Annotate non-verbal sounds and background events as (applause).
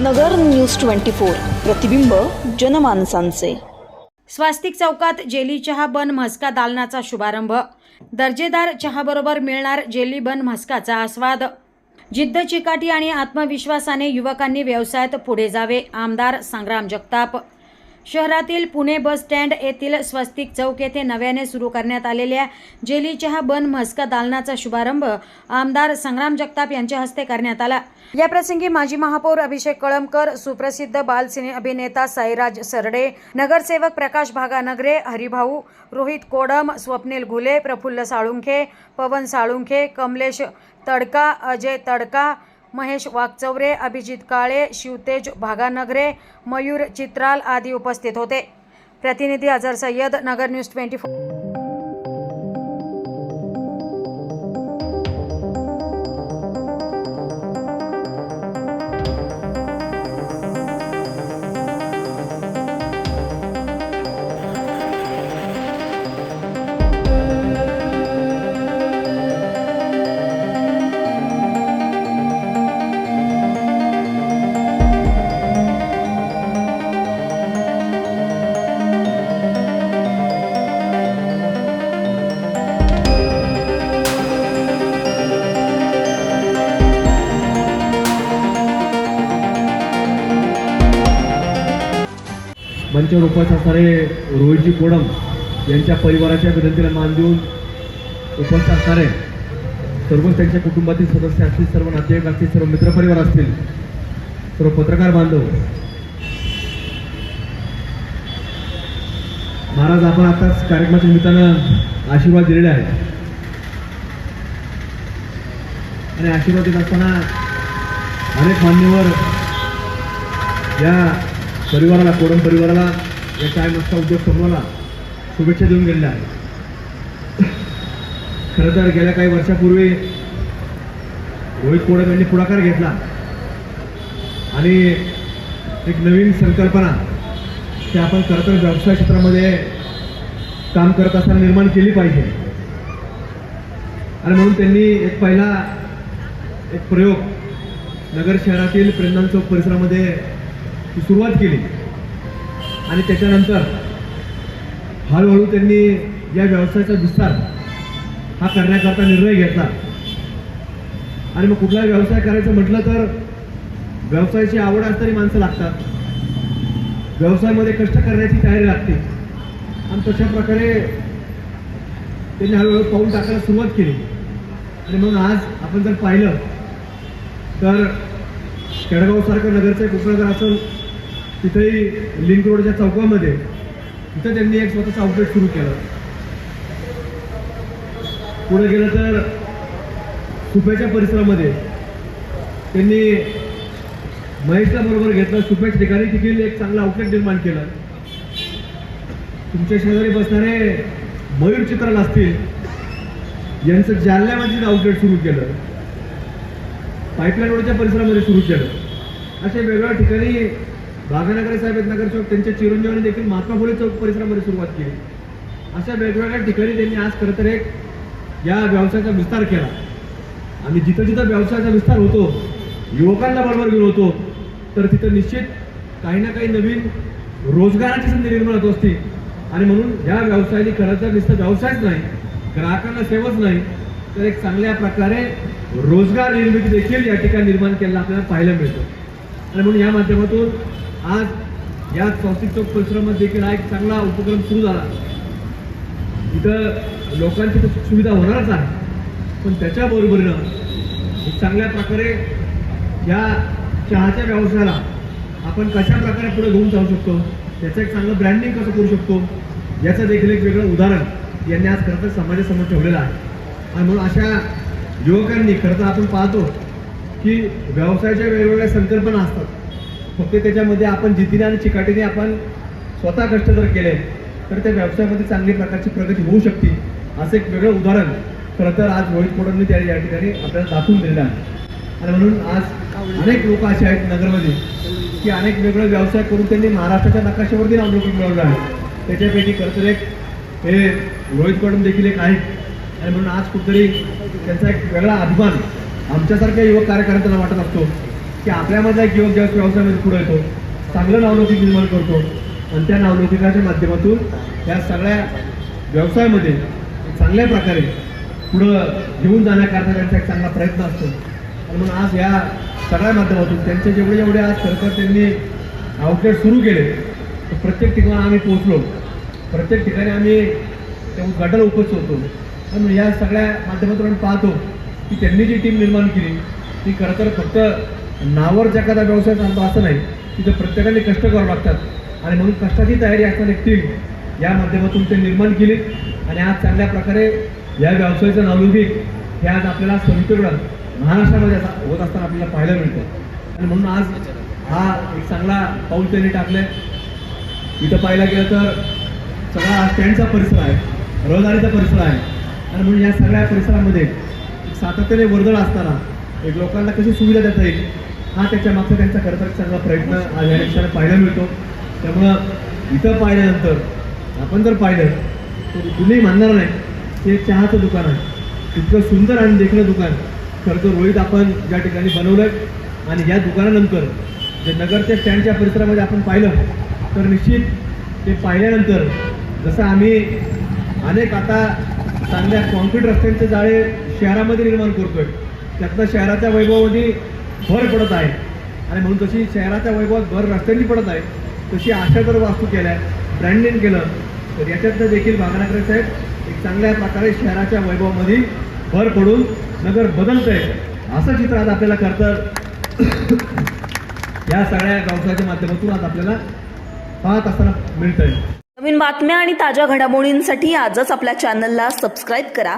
नगर news twenty four प्रतिबिंब जनमानसांचे. स्वास्तिक चौकात jelly चहा बन म्हस्का दालनाचा शुभारंभ. दर्जेदार चहाबरोबर मिळणार जेली बन म्हस्काचा आस्वाद. जिद्द चिकाटी आणि आत्मविश्वासाने युवकांनी व्यवसायात पुढे जावे आमदार संग्राम जगताप. शहरातील पुणे बस स्टँड येथील स्वस्तिक चौक येथे नव्याने सुरू करण्यात आलेल्या जेली चहा बन म्हस्का दालनाचा शुभारंभ आमदार संग्राम जगताप यांच्या हस्ते करण्यात आला. या प्रसंगी माजी महापौर अभिषेक कळमकर सुप्रसिद्ध बालसिने अभिनेता साईराज सरडे नगरसेवक प्रकाश भागानगरे हरिभाऊ रोहित कोडम स्वप्नील घुले प्रफुल्ल साळुंखे पवन साळुंखे कमलेश तडका अजय तडका महेश वागचौरे अभिजित काळे शिवतेज भागानगरे मयूर चित्राल आदी उपस्थित होते. प्रतिनिधी Azhar Sayyed Nagar news twenty four. मंचावर उपस्थित असणारे रोहितजी कोडम यांच्या परिवाराच्या विनंतीला मान देऊन उपस्थित असणारे सर्वच त्यांच्या कुटुंबातील सदस्य असतील सर्व नातेवाईक असतील सर्व मित्रपरिवार असतील सर्व पत्रकार बांधव. महाराज आपण आताच कार्यक्रमाच्या निमित्तानं आशीर्वाद दिलेले आहेत. आणि आशीर्वाद देत असताना अनेक मान्यवर या परिवाराला कोरम परिवाराला या चाय मस्ता उद्योग समूहाला शुभेच्छा देऊन गेलेल्या आहेत. खरं तर गेल्या काही वर्षापूर्वी रोहित कोडम यांनी पुढाकार घेतला. आणि एक नवीन संकल्पना ते आपण खरं तर व्यवसाय क्षेत्रामध्ये काम करत असताना निर्माण केली पाहिजे. आणि म्हणून त्यांनी एक पहिला एक प्रयोग नगर शहरातील प्रेमदान चौक परिसरामध्ये ती सुरुवात केली. आणि त्याच्यानंतर हळूहळू त्यांनी या व्यवसायाचा विस्तार हा करण्याकरता निर्णय घेतला. आणि मग कुठलाही व्यवसाय करायचं म्हटलं तर व्यवसायाची आवड असणारी माणसं लागतात. व्यवसायामध्ये कष्ट करण्याची तयारी लागते. आणि तशा प्रकारे त्यांनी हळूहळू पाऊल टाकायला सुरुवात केली. आणि मग आज आपण जर पाहिलं तर केडगावसारखं नगरचं एक उपनगर असेल तिथेही लिंक रोडच्या चौकामध्ये तिथं त्यांनी एक स्वतःचं आउटलेट सुरू केलं. पुढे गेलं तर सुप्याच्या परिसरामध्ये त्यांनी महेशला बरोबर घेतलं. सुप्याच्या ठिकाणी देखील एक चांगलं आउटलेट निर्माण केलं. तुमच्या शेजारी बसणारे मयूर चित्राला असतील यांचं जालन्यामध्ये आउटलेट सुरू केलं. पाईपलाईन रोडच्या परिसरामध्ये सुरू केलं. अशा वेगवेगळ्या ठिकाणी भागानगरे साहेब आहेत नगर चौक त्यांच्या चिरंजीवाने देखील महात्मा फुले चौक परिसरामध्ये सुरुवात केली. अशा वेगवेगळ्या ठिकाणी त्यांनी आज खरं तर एक या व्यवसायाचा विस्तार केला. आणि जिथं जिथं व्यवसायाचा विस्तार होतो युवकांना बरोबर घेऊन होतो तर तिथं निश्चित काही ना काही नवीन रोजगाराची संधी निर्माण होत असते. आणि म्हणून या व्यवसायाने खरं तर नुसतं व्यवसायच नाही ग्राहकांना सेवच नाही तर एक चांगल्या प्रकारे रोजगार निर्मिती देखील या ठिकाणी निर्माण केलेला आपल्याला पाहायला मिळतं. आणि म्हणून या माध्यमातून आज या चौथी चौक परिसरामध्ये देखील हा एक चांगला उपक्रम सुरू झाला. इथं लोकांची तर सुविधा होणारच आहे. पण त्याच्याबरोबरीनं एक चांगल्या प्रकारे या चहाच्या व्यवसायाला आपण कशा प्रकारे पुढे घेऊन जाऊ शकतो त्याचं एक चांगलं ब्रँडिंग कसं करू शकतो याचं देखील एक वेगळं उदाहरण यांनी आज खरं तर समाजासमोर ठेवलेलं आहे. आणि म्हणून अशा युवकांनी खरं तर आपण पाहतो की व्यवसायाच्या वेगवेगळ्या संकल्पना असतात. फक्त त्याच्यामध्ये आपण जिद्दीने आणि चिकाटीने आपण स्वतः कष्ट जर केले तर त्या व्यवसायामध्ये चांगली प्रकारची प्रगती होऊ शकते. असं एक वेगळं उदाहरण खरं तर आज रोहित कोडांनी त्या या ठिकाणी आपल्याला दाखवून दिलेलं आहे. आणि म्हणून आज अनेक लोक असे आहेत नगरमध्ये की अनेक वेगळे व्यवसाय करून त्यांनी महाराष्ट्राच्या नकाशावरती अवलोकन मिळवलं आहे. त्याच्यापैकी खरं तर एक हे रोहित कोडम देखील एक आहेत. आणि म्हणून आज कुठतरी त्यांचा एक वेगळा अभिमान आमच्यासारख्या युवक कार्यकर्त्यांना वाटत असतो. की आपल्यामधला एक युवक ज्यावेळेस व्यवसायामध्ये पुढे येतो चांगलं नावलौकिक निर्माण करतो आणि त्या नावलौकिकाच्या माध्यमातून या सगळ्या व्यवसायामध्ये चांगल्या प्रकारे पुढं घेऊन जाण्याकरता त्यांचा एक चांगला प्रयत्न असतो. आणि म्हणून आज या सगळ्या माध्यमातून त्यांचे जेवढे जेवढे आज सरकार त्यांनी आउटलेट सुरू केले तर प्रत्येक ठिकाणी आम्ही पोहोचलो. प्रत्येक ठिकाणी आम्ही त्या गटर उपस्थित होतो. या सगळ्या माध्यमातून आम्ही पाहतो की त्यांनी जी टीम निर्माण केली ती खरं तर फक्त नावावर एखादा व्यवसाय चालतो असं नाही तिथं प्रत्येकाने कष्ट करावं लागतात. आणि म्हणून कष्टाची तयारी असणारी एक टीम या माध्यमातून ते निर्माण केली आणि आज चांगल्या प्रकारे या व्यवसायाचं नावलौकिक हे आज आपल्याला सगळीकडं महाराष्ट्रामध्ये होत असताना आपल्याला पाहायला मिळतं. आणि म्हणून आज हा एक चांगला पाऊल त्यांनी आहे इथं पाहायला गेलं तर सगळा स्टँडचा परिसर आहे. रहदारीचा परिसर आहे. आणि म्हणून या सगळ्या परिसरामध्ये सातत्याने वर्दळ असताना एक लोकांना कशी सुविधा देता येईल हा त्याच्या मागचा त्यांचा खरं तर चांगला प्रयत्न आज या पाहायला मिळतो. त्यामुळं इथं पाहिल्यानंतर आपण जर पाहिलं तर तुम्ही म्हणणार नाही ते चहाचं दुकान आहे. इतकं सुंदर आणि देखणं दुकान. खरं तर रोहित आपण ज्या ठिकाणी बनवलं आणि या दुकानानंतर जे नगरच्या स्टँडच्या परिसरामध्ये आपण पाहिलं तर निश्चित ते पाहिल्यानंतर जसं आम्ही अनेक आता चांगल्या कॉन्क्रीट रस्त्यांचे जाळे शहरामध्ये निर्माण करतो आहे त्यातनं शहराच्या वैभवामध्ये भर पडत आहे. आणि म्हणून जशी शहराच्या वैभवात भर रस्त्यांनी पडत आहे तशी आशा जर वास्तू केल्या ब्रँडिंग केलं तर याच्यातनं देखील बागनाकडे साहेब एक चांगल्या प्रकारे शहराच्या वैभवामध्ये भर पडून नगर बदलतंय. असं चित्र आज आपल्याला करतं (coughs) या सगळ्या व्यवसायाच्या माध्यमातून आज आपल्याला पाहत असताना मिळतंय. नवीन बातम्या आणि ताज्या घडामोडींसाठी आजच आपल्या चॅनलला सबस्क्राईब करा.